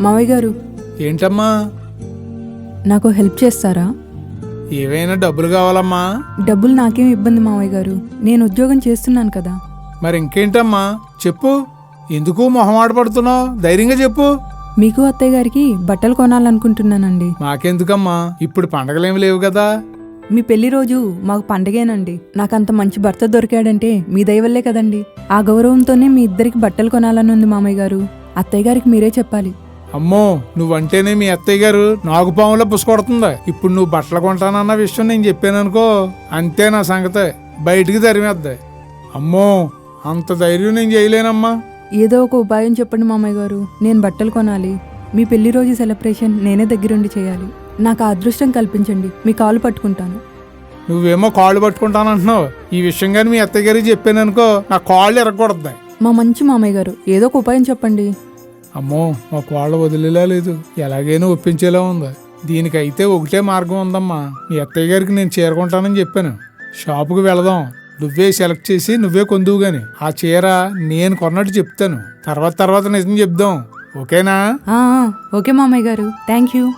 మావయ్య గారు. ఏంటమ్మా? నాకు హెల్ప్ చేస్తారా? ఏవైనా డబ్బులు కావాలమ్మా? డబ్బులు నాకేం ఇబ్బంది మావయ్య గారు. నేను ఉద్యోగం చేస్తున్నాను కదా. మరి ఇంకేంటమ్మా చెప్పు. ఎందుకు మొహమాట పడుతున్నావు ధైర్యంగా చెప్పు. మీకు అత్తయ్య గారికి బట్టలు కొనాలనుకుంటున్నానండి. మాకెందుకమ్మా? ఇప్పుడు పండగలేమి లేవు కదా. మీ పెళ్ళి రోజు మాకు పండగేనండి. నాకు అంత మంచి భర్త దొరికాడంటే మీ దయ వల్లే కదండి. ఆ గౌరవంతోనే మీ ఇద్దరికి బట్టలు కొనాలని ఉంది మామయ్య గారు. అత్తయ్య గారికి మీరే చెప్పాలి. అమ్మో నువ్వంటేనే మీ అత్తయ్య గారు నాగు పాములో పుసుకొడుతుంది. ఇప్పుడు నువ్వు బట్టలు కొంటానన్న విషయం నేను చెప్పాను అనుకో అంతే నా సంగతే. బయటికి తరిమేద్ది. అమ్మో అంత ధైర్యం నేను చేయలేనమ్మా. ఏదో ఒక ఉపాయం చెప్పండి మామయ్య గారు. నేను బట్టలు కొనాలి. మీ పెళ్ళి రోజు సెలబ్రేషన్ నేనే దగ్గరుండి చేయాలి. నాకు ఆ అదృష్టం కల్పించండి. మీ కాలు పట్టుకుంటాను. నువ్వేమో కాళ్ళు పట్టుకుంటానంటున్నావు. ఈ విషయం కానీ మీ అత్తయ్య గారికి చెప్పాను అనుకో నా కాళ్ళు ఎరగకూడదు మా మంచి మామయ్య గారు ఏదో ఒక ఉపాయం చెప్పండి. అమ్మో మా కోళ్ళ వదిలేలా లేదు. ఎలాగైనా ఒప్పించేలా ఉంది. దీనికైతే ఒకటే మార్గం ఉందమ్మా. మీ అత్తయ్య గారికి నేను చేరుకుంటానని చెప్పాను. షాపుకి వెళదాం. నువ్వే సెలెక్ట్ చేసి నువ్వే కొందువు గాని. ఆ చీర నేను కొన్నట్టు చెప్తాను. తర్వాత తర్వాత నిజం చెప్దాం. ఓకేనా? ఓకే మామయ్య గారు. Thank you.